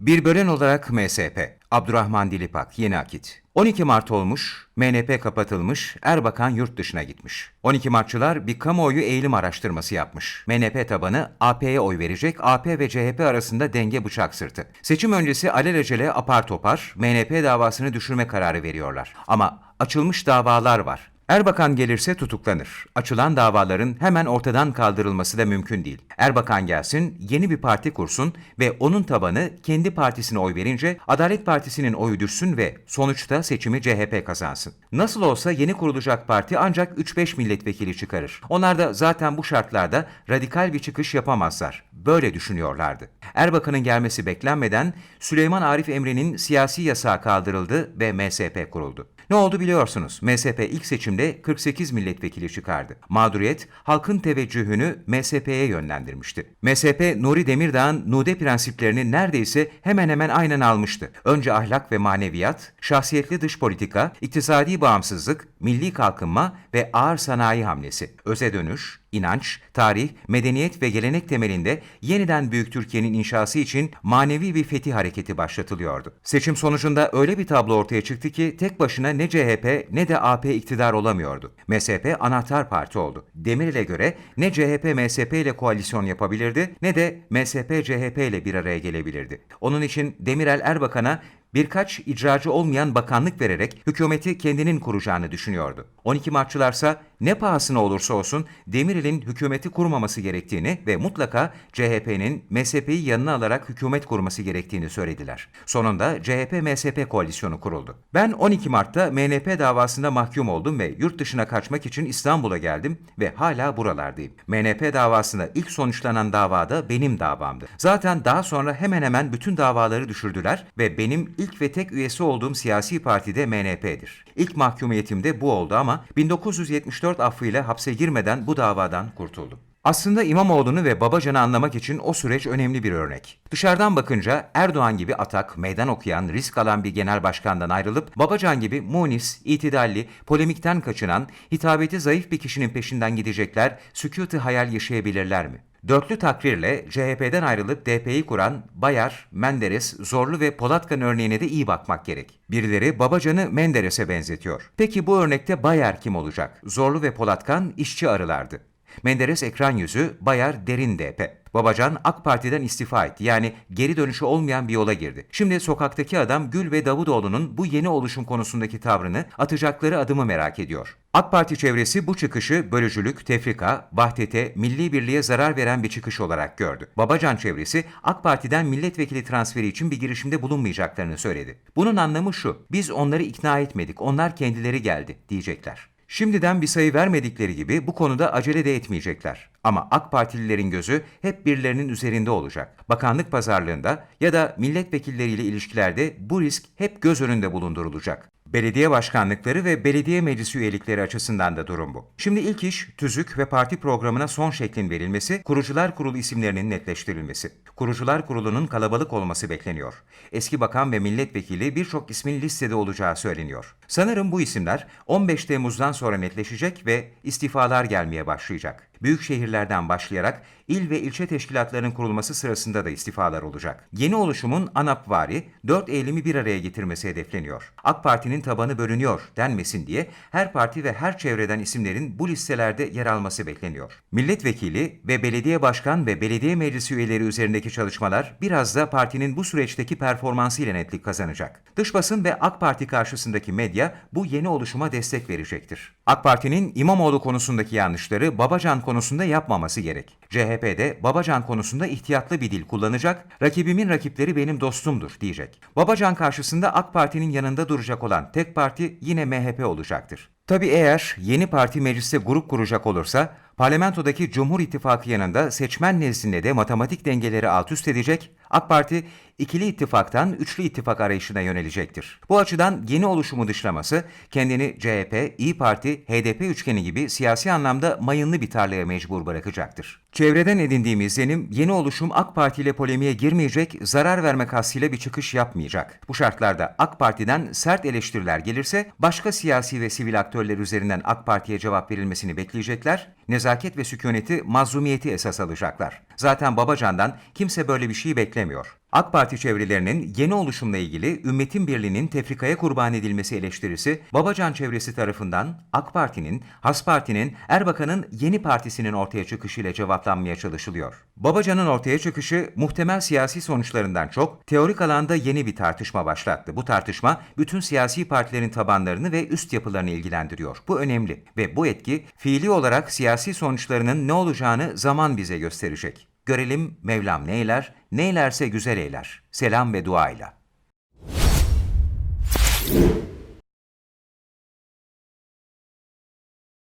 Bir bölen olarak MSP, Abdurrahman Dilipak, Yeni Akit. 12 Mart olmuş, MNP kapatılmış, Erbakan yurt dışına gitmiş. 12 Martçılar bir kamuoyu eğilim araştırması yapmış. MNP tabanı AP'ye oy verecek, AP ve CHP arasında denge bıçak sırtı. Seçim öncesi alelacele apar topar MNP davasını düşürme kararı veriyorlar. Ama açılmış davalar var. Erbakan gelirse tutuklanır. Açılan davaların hemen ortadan kaldırılması da mümkün değil. Erbakan gelsin, yeni bir parti kursun ve onun tabanı kendi partisine oy verince Adalet Partisi'nin oyu düşsün ve sonuçta seçimi CHP kazansın. Nasıl olsa yeni kurulacak parti ancak 3-5 milletvekili çıkarır. Onlar da zaten bu şartlarda radikal bir çıkış yapamazlar. Böyle düşünüyorlardı. Erbakan'ın gelmesi beklenmeden Süleyman Arif Emre'nin siyasi yasağı kaldırıldı ve MSP kuruldu. Ne oldu biliyorsunuz. MSP ilk seçimde 48 milletvekili çıkardı. Mağduriyet halkın teveccühünü MSP'ye yönlendirmişti. MSP Nuri Demirdağ'ın nude prensiplerini neredeyse hemen hemen aynen almıştı. Önce ahlak ve maneviyat, şahsiyetli dış politika, iktisadi bağımsızlık, milli kalkınma ve ağır sanayi hamlesi, öze dönüş, inanç, tarih, medeniyet ve gelenek temelinde yeniden Büyük Türkiye'nin inşası için manevi bir fetih hareketi başlatılıyordu. Seçim sonucunda öyle bir tablo ortaya çıktı ki tek başına ne CHP ne de AP iktidar olamıyordu. MSP anahtar parti oldu. Demirel'e göre ne CHP MSP ile koalisyon yapabilirdi ne de MSP CHP ile bir araya gelebilirdi. Onun için Demirel Erbakan'a birkaç icracı olmayan bakanlık vererek hükümeti kendinin kuracağını düşünüyordu. 12 Martçılarsa ne pahasına olursa olsun Demirel'in hükümeti kurmaması gerektiğini ve mutlaka CHP'nin MSP'yi yanına alarak hükümet kurması gerektiğini söylediler. Sonunda CHP-MSP koalisyonu kuruldu. Ben 12 Mart'ta MNP davasında mahkum oldum ve yurt dışına kaçmak için İstanbul'a geldim ve hala buralardayım. MNP davasında ilk sonuçlanan davada benim davamdı. Zaten daha sonra hemen hemen bütün davaları düşürdüler ve benim ilk ve tek üyesi olduğum siyasi partide MNP'dir. İlk mahkumiyetim de bu oldu ama 1974 affıyla hapse girmeden bu davadan kurtuldum. Aslında İmamoğlu'nu ve Babacan'ı anlamak için o süreç önemli bir örnek. Dışarıdan bakınca Erdoğan gibi atak, meydan okuyan, risk alan bir genel başkandan ayrılıp Babacan gibi munis, itidalli, polemikten kaçınan, hitabeti zayıf bir kişinin peşinden gidecekler, sükutu hayal yaşayabilirler mi? Dörtlü takrirle CHP'den ayrılıp DP'yi kuran Bayar, Menderes, Zorlu ve Polatkan örneğine de iyi bakmak gerek. Birileri Babacan'ı Menderes'e benzetiyor. Peki bu örnekte Bayar kim olacak? Zorlu ve Polatkan işçi arılardı. Menderes ekran yüzü, Bayar derin DP. Babacan AK Parti'den istifa etti. Yani geri dönüşü olmayan bir yola girdi. Şimdi sokaktaki adam Gül ve Davutoğlu'nun bu yeni oluşum konusundaki tavrını, atacakları adımı merak ediyor. AK Parti çevresi bu çıkışı bölücülük, tefrika, vahdete, milli birliğe zarar veren bir çıkış olarak gördü. Babacan çevresi AK Parti'den milletvekili transferi için bir girişimde bulunmayacaklarını söyledi. Bunun anlamı şu, biz onları ikna etmedik, onlar kendileri geldi diyecekler. Şimdiden bir sayı vermedikleri gibi bu konuda acele de etmeyecekler. Ama AK Partililerin gözü hep birilerinin üzerinde olacak. Bakanlık pazarlığında ya da milletvekilleriyle ilişkilerde bu risk hep göz önünde bulundurulacak. Belediye başkanlıkları ve belediye meclisi üyelikleri açısından da durum bu. Şimdi ilk iş tüzük ve parti programına son şeklin verilmesi, kurucular kurulu isimlerinin netleştirilmesi. Kurucular kurulunun kalabalık olması bekleniyor. Eski bakan ve milletvekili birçok ismin listede olacağı söyleniyor. Sanırım bu isimler 15 Temmuz'dan sonra netleşecek ve istifalar gelmeye başlayacak. Büyük şehirlerden başlayarak il ve ilçe teşkilatlarının kurulması sırasında da istifalar olacak. Yeni oluşumun ANAPvari 4 Eylül'ü bir araya getirmesi hedefleniyor. AK Parti'nin tabanı bölünüyor denmesin diye her parti ve her çevreden isimlerin bu listelerde yer alması bekleniyor. Milletvekili ve belediye başkan ve belediye meclisi üyeleri üzerindeki çalışmalar biraz da partinin bu süreçteki performansıyla netlik kazanacak. Dış basın ve AK Parti karşısındaki medya bu yeni oluşuma destek verecektir. AK Parti'nin İmamoğlu konusundaki yanlışları Babacan konusunda yapmaması gerek. CHP'de Babacan konusunda ihtiyatlı bir dil kullanacak, rakibimin rakipleri benim dostumdur diyecek. Babacan karşısında AK Parti'nin yanında duracak olan tek parti yine MHP olacaktır. Tabi eğer yeni parti mecliste grup kuracak olursa, parlamentodaki Cumhur İttifakı yanında seçmen nezdinde de matematik dengeleri alt üst edecek, AK Parti ikili ittifaktan üçlü ittifak arayışına yönelecektir. Bu açıdan yeni oluşumu dışlaması kendini CHP, İyi Parti, HDP üçgeni gibi siyasi anlamda mayınlı bir tarlaya mecbur bırakacaktır. Çevreden edindiğim izlenim yeni oluşum AK Parti ile polemiğe girmeyecek, zarar verme kastıyla bir çıkış yapmayacak. Bu şartlarda AK Parti'den sert eleştiriler gelirse başka siyasi ve sivil aktörler üzerinden AK Parti'ye cevap verilmesini bekleyecekler, nezaket ve sükuneti mazlumiyeti esas alacaklar. Zaten Babacan'dan kimse böyle bir şey beklemiyor. AK Parti çevrelerinin yeni oluşumla ilgili ümmetin birliğinin tefrikaya kurban edilmesi eleştirisi Babacan çevresi tarafından AK Parti'nin, Has Parti'nin, Erbakan'ın yeni partisinin ortaya çıkışıyla cevaplanmaya çalışılıyor. Babacan'ın ortaya çıkışı muhtemel siyasi sonuçlarından çok teorik alanda yeni bir tartışma başlattı. Bu tartışma bütün siyasi partilerin tabanlarını ve üst yapılarını ilgilendiriyor. Bu önemli ve bu etki fiili olarak siyasi sonuçlarının ne olacağını zaman bize gösterecek. Görelim Mevlam neyler, neylerse güzel eyler. Selam ve duayla.